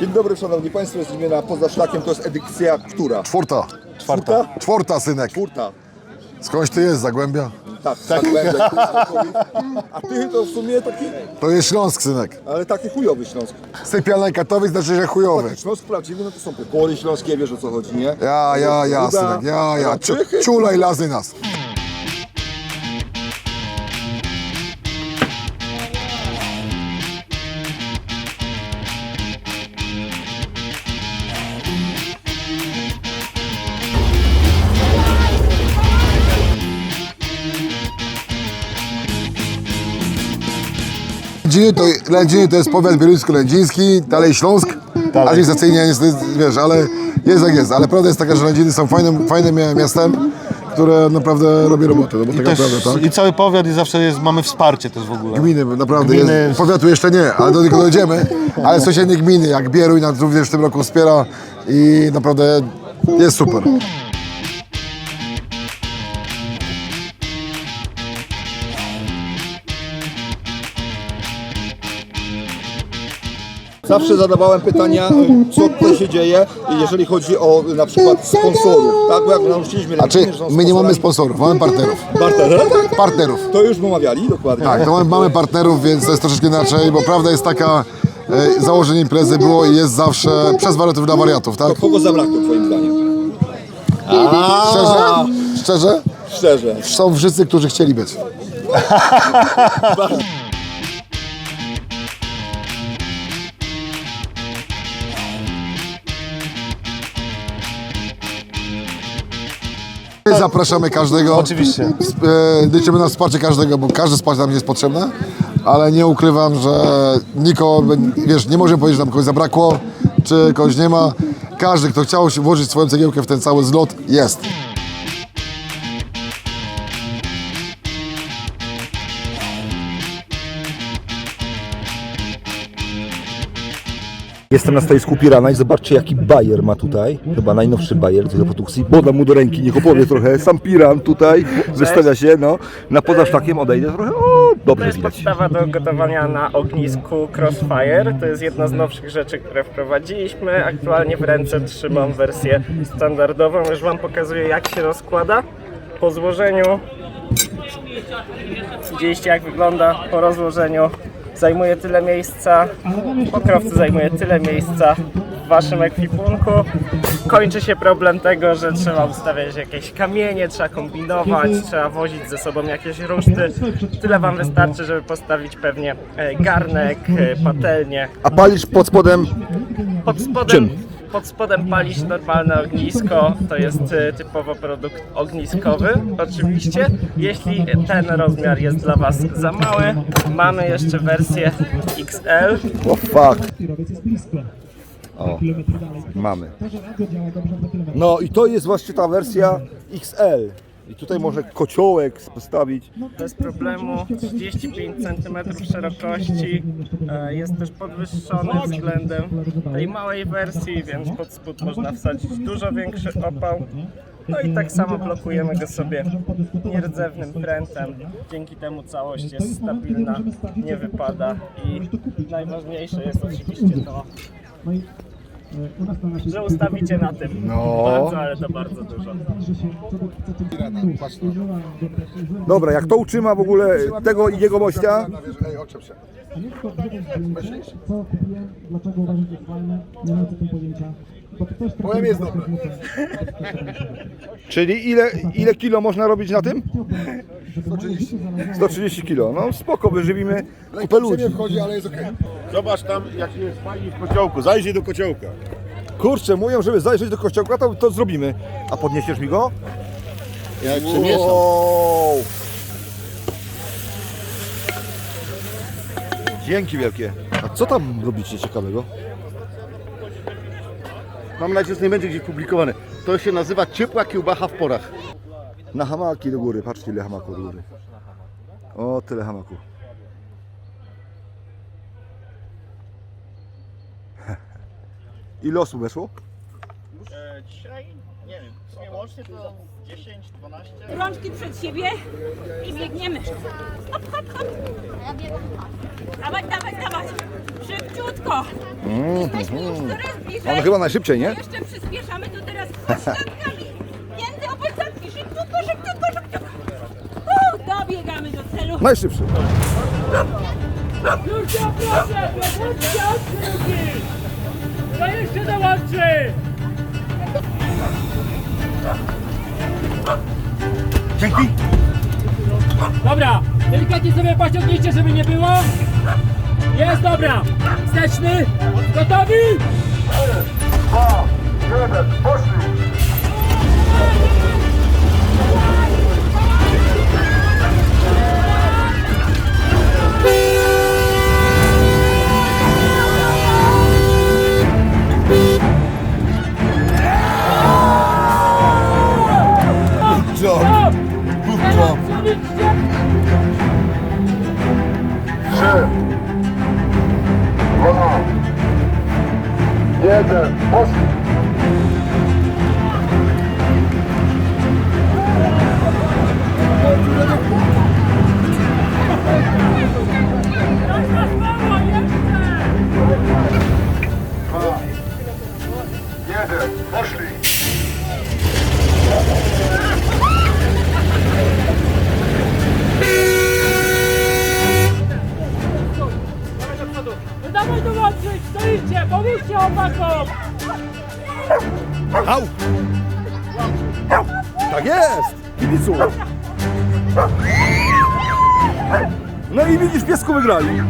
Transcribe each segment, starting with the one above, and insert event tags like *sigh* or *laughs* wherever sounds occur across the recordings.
Dzień dobry szanowni państwo, jesteśmy na Poza Szlakiem, to jest edycja która? Czwarta. Czwarta? Czwarta, synek. Czwarta. Skądś ty jest, Zagłębia? Tak, tak. A ty to w sumie taki, To jest Śląsk, synek. ale taki chujowy Śląsk. Sypialnej Katowic znaczy, że chujowy. Taki Śląsk prawdziwy, no to są pokory śląskie, wiesz o co chodzi, nie? Ja, ja, ja, synek, ja, ja. Raczychy. i lazy nas. Lędziny to, Lędziny to jest powiat bieruńsko-lędziński, dalej Śląsk. Administracyjnie niestety, wiesz, ale jest jak jest. Ale prawda jest taka, że Lędziny są fajnym, fajnym miastem, które naprawdę robi robotę. No bo tak Też, tak? I cały powiat i zawsze jest, mamy wsparcie też w ogóle. Gminy, naprawdę Gminy- jest. Powiatu jeszcze nie, ale do tego dojdziemy. Ale sąsiednie gminy, jak Bieruń nas również w tym roku wspiera i naprawdę jest super. Zawsze zadawałem pytania, co tutaj się dzieje, jeżeli chodzi o na przykład sponsorów, tak? Bo jak naruszyliśmy A czy są my nie mamy sponsorów, mamy partnerów. Partnera, tak? Partnerów. To już omawiali, dokładnie. Tak, to mamy, mamy partnerów, więc to jest troszeczkę inaczej, bo prawda jest taka, e, założenie imprezy było i jest zawsze przez wariatów dla wariatów, tak? To kogo zabrakło twoim zdaniem? Szczerze? Szczerze? Szczerze. Są wszyscy, którzy chcieli być. *laughs* Zapraszamy każdego. Oczywiście. E, Liczymy na wsparcie każdego, bo każde wsparcie nam jest potrzebne, ale nie ukrywam, że nikogo, wiesz, nie możemy powiedzieć, że nam kogoś zabrakło, czy kogoś nie ma. Każdy, kto chciał się włożyć swoją cegiełkę w ten cały zlot, jest. Jestem na stoisku Pirana i zobaczcie jaki bajer ma tutaj. Chyba najnowszy bajer do produkcji. Podam mu do ręki, niech opowie trochę. Sam Piran tutaj wystawia się, no. Na poza szlakiem odejdę trochę. O, To dobrze jest widać. podstawa do gotowania na ognisku Crossfire. To jest jedna z nowszych rzeczy, które wprowadziliśmy. Aktualnie w ręce trzymam wersję standardową. Już Wam pokazuję jak się rozkłada. Po złożeniu widzieliście jak wygląda po rozłożeniu. Zajmuje tyle miejsca, pokrowcy zajmuje tyle miejsca w Waszym ekwipunku. Kończy się problem tego, że trzeba ustawiać jakieś kamienie, trzeba kombinować, trzeba wozić ze sobą jakieś ruszty. Tyle Wam wystarczy, żeby postawić pewnie e, garnek, e, patelnię. A palisz pod spodem Pod spodem, Czym? Pod spodem palić normalne ognisko, to jest e, typowo produkt ogniskowy oczywiście. Jeśli ten rozmiar jest dla Was za mały, mamy jeszcze wersję XL. O fuck. O, mamy. No i to jest właśnie ta wersja XL. I tutaj może kociołek postawić. Bez problemu 35 cm szerokości. E, Jest też podwyższony względem tej małej wersji, więc pod spód można wsadzić dużo większy opał. No i tak samo blokujemy go sobie nierdzewnym prętem. Dzięki temu całość jest stabilna, nie wypada i najważniejsze jest oczywiście to, że ustawicie na tym bardzo, ale to bardzo dużo. Dobra, jak to utrzyma w ogóle tego i jego mościa, co kupiłem, dlaczego uważam, że jest fajne, nie mam o tym pojęcia. Powiem, jest dobre. *laughs* czyli ile, ile kilo można robić na tym? 130 kilo. No spoko, wyżywimy kupę ludzi. Nie wchodzi, ale jest okej. Zobacz tam, jak jest fajnie w kociołku. Zajrzyj do kociołka. Kurczę, mówią, żeby zajrzeć do kościołka, to, to zrobimy. A podniesiesz mi go? Ja przemieszam. Wow. Dzięki wielkie. A co tam robicie ciekawego? Mam nadzieję, że nie będzie gdzieś publikowane. To się nazywa ciepła kiełbacha w porach. Na hamaki do góry, patrzcie ile hamaku do góry. O, tyle hamaku. *laughs* Ile osób weszło? Dzisiaj, nie wiem, w sumie łącznie to 10, 12. Rączki przed siebie i biegniemy. Hop, hop, hop. Dawaj, dawaj, dawaj. Szybciutko. Jesteśmy już coraz bliżej. On chyba najszybciej, nie? Jeszcze przyspieszamy to teraz pośladkami. Między obecami. Szybciutko, szybciutko, szybciutko. U, dobiegamy do celu. Najszybszy. Już zapraszam, bądźcie drugi! To jeszcze dołączy! Dzięki. Dobra, delikatnie sobie pociągnijcie, żeby nie było. Jest, dobra. Wsteczny, gotowi? Co? Teraz przebiegcie. Mała, jeszcze! No dawaj dołączyć, stoicie, pomóżcie chłopakom! Au! Tak jest! Kibicu! No i widzisz, piesku wygrali.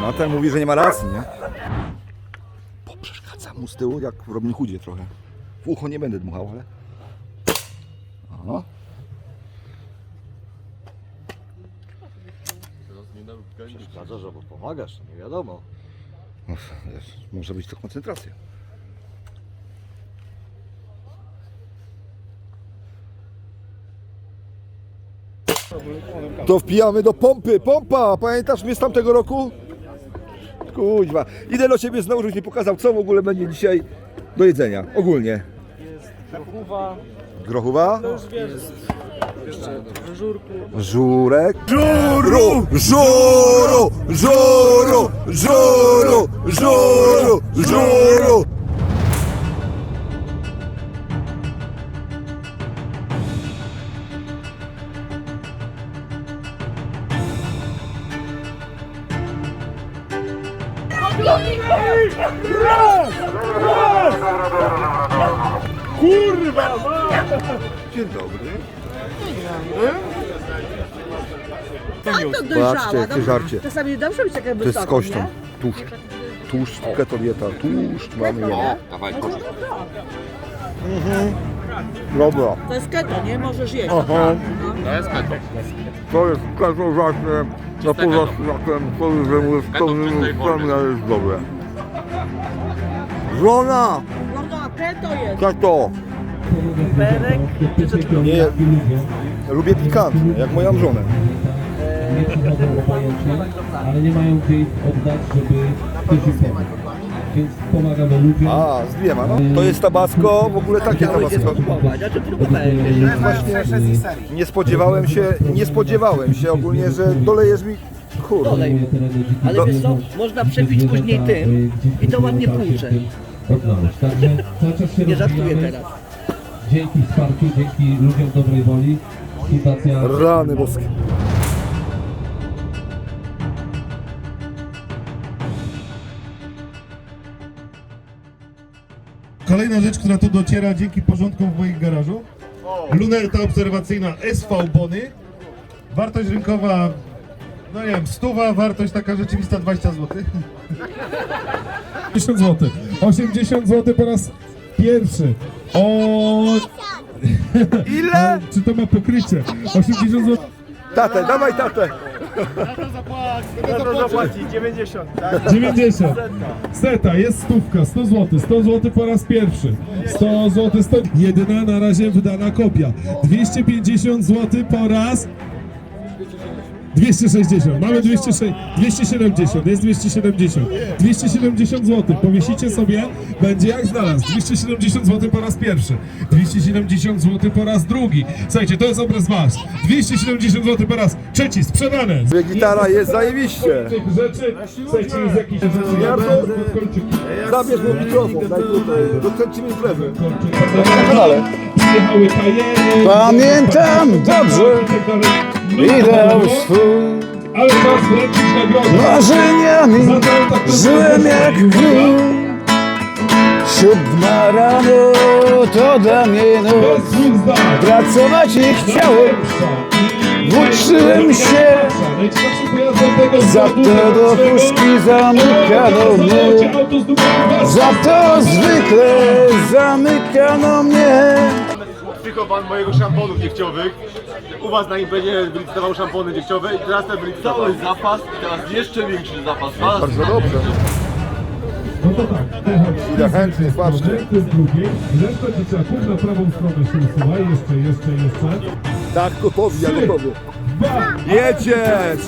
No ten mówi, że nie ma racji, nie? Poprzeszkadza mu z tyłu, jak w Robin Hoodzie trochę. W ucho nie będę dmuchał, ale... Aha. Przeszkadza, że bo pomagasz, nie wiadomo. No, wiesz, może być to koncentracja. To wpijamy do pompy. Pompa! Pamiętasz mnie z tamtego roku? Kuźwa. Idę do ciebie znowu, żebyś mi pokazał, co w ogóle będzie dzisiaj do jedzenia. Ogólnie. Jest jeszcze żurku. Żurek. Żuru! Żuru! Żuru! Żuru! Żuru! Żuru! Dzień dobry. Patrzcie, jakie żarcie. Czasami dobrze być taka To jest z kością. Tłuszcz. Tłuszcz, keto dieta. Tłuszcz mamy jemy. Mhm. Dobra. To jest keto, nie? Możesz jeść. Aha. To jest keto żarcie. No poza szlakiem, powiem, że mówię w pełni, w pełni, ale jest dobre. Żona! To jest. Berek, czy co ty Nie, lubię pikantne, jak moją żonę. Nie przychodzą obojętnie, ale nie mają gdzie ich oddać, żeby ktoś im pomógł. Więc pomagamy ludziom. A, z dwiema, no. To jest tabasco, w ogóle takie tabasco. Znaczy. Właśnie nie spodziewałem się, nie spodziewałem się ogólnie, że dolejesz mi... Kurde. Dolej. Ale wiesz co, można przepić później tym i to ładnie płucze. Odnaleźć. Także cały czas się Nie żartuję rozwijamy. teraz. Dzięki wsparciu, dzięki ludziom dobrej woli. Fundacja Rany boskie. Kolejna rzecz, która tu dociera dzięki porządkom w moim garażu. Lunerta obserwacyjna SV Bony. Wartość rynkowa, no nie wiem, stuwa, wartość taka rzeczywista 20 zł. 80 zł. 80 zł po raz pierwszy. O... Ile? Czy to ma pokrycie? 80 zł. Tatę, dawaj tatę. No to zapłaci 90, tak? 90. Seta, jest stówka, 100 zł, 100 zł po raz pierwszy. 100 zł, 100. Jedyna na razie wydana kopia. 250 zł po raz 260, mamy 206, 270, jest 270, 270 zł, powiesicie sobie, będzie jak znalazł, 270 zł po raz pierwszy, 270 zł po raz drugi, słuchajcie, to jest obraz wasz, 270 zł po raz trzeci, sprzedane! Gitara jest zajebiście. Tych rzeczy, słuchajcie, jest jakiś rzeczy, kolczyki, Zabierz mu mikrofon, daj tutaj, dokręcimy imprezę. kajery, Pamiętam dobrze ideał swój ale wręczyć nagrodę. Marzeniami. Żyłem jak król Siódma rano to dla mnie noc. Pracować nie chciałem. Włóczyłem się. tego Za to do puszki zamykano mnie. Za to zwykle zamykano mnie Tylko pan mojego szamponu dziegciowych. U was na imprezie wylicytował szampony dziegciowe i teraz ten wylicytował. Cały zapas i teraz jeszcze większy zapas. Bardzo dobrze. No to tak, te chodź. Ile chętnych, patrzcie. To jest drugie. Reszta dzieciaków na prawą stronę się usuwa. Jeszcze, jeszcze, jeszcze. Tak, gotowi, ja gotowy. Dwa. Jedziesz!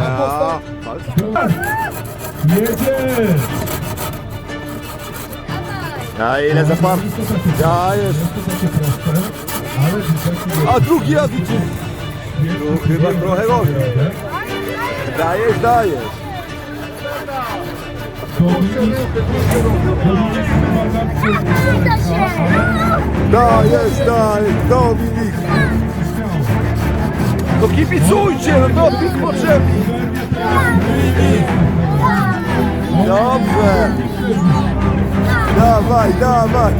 A, Raz. A ile za pan? Jest to takie, Dajesz. A drugi raz idzie. No chyba trochę gorzej. Dajesz, dajesz. Dajesz, dajesz, Dominik. No kibicujcie, no doping potrzebny. Dobrze. Dawaj, dawaj.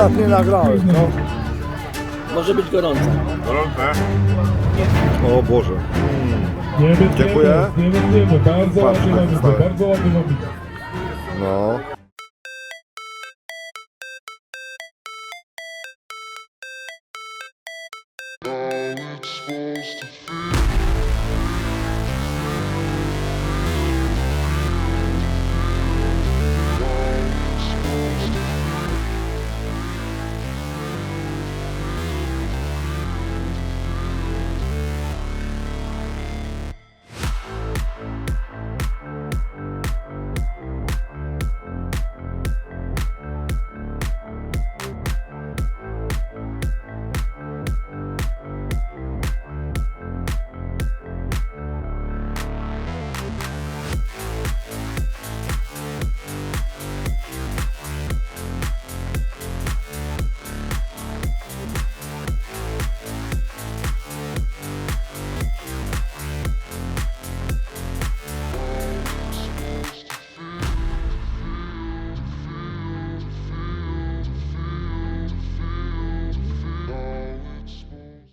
Akurat nie nagrałem, no. Może być gorąco. O Boże. Dziękuję. bardzo ładnie tak bardzo ładnie mamy. No.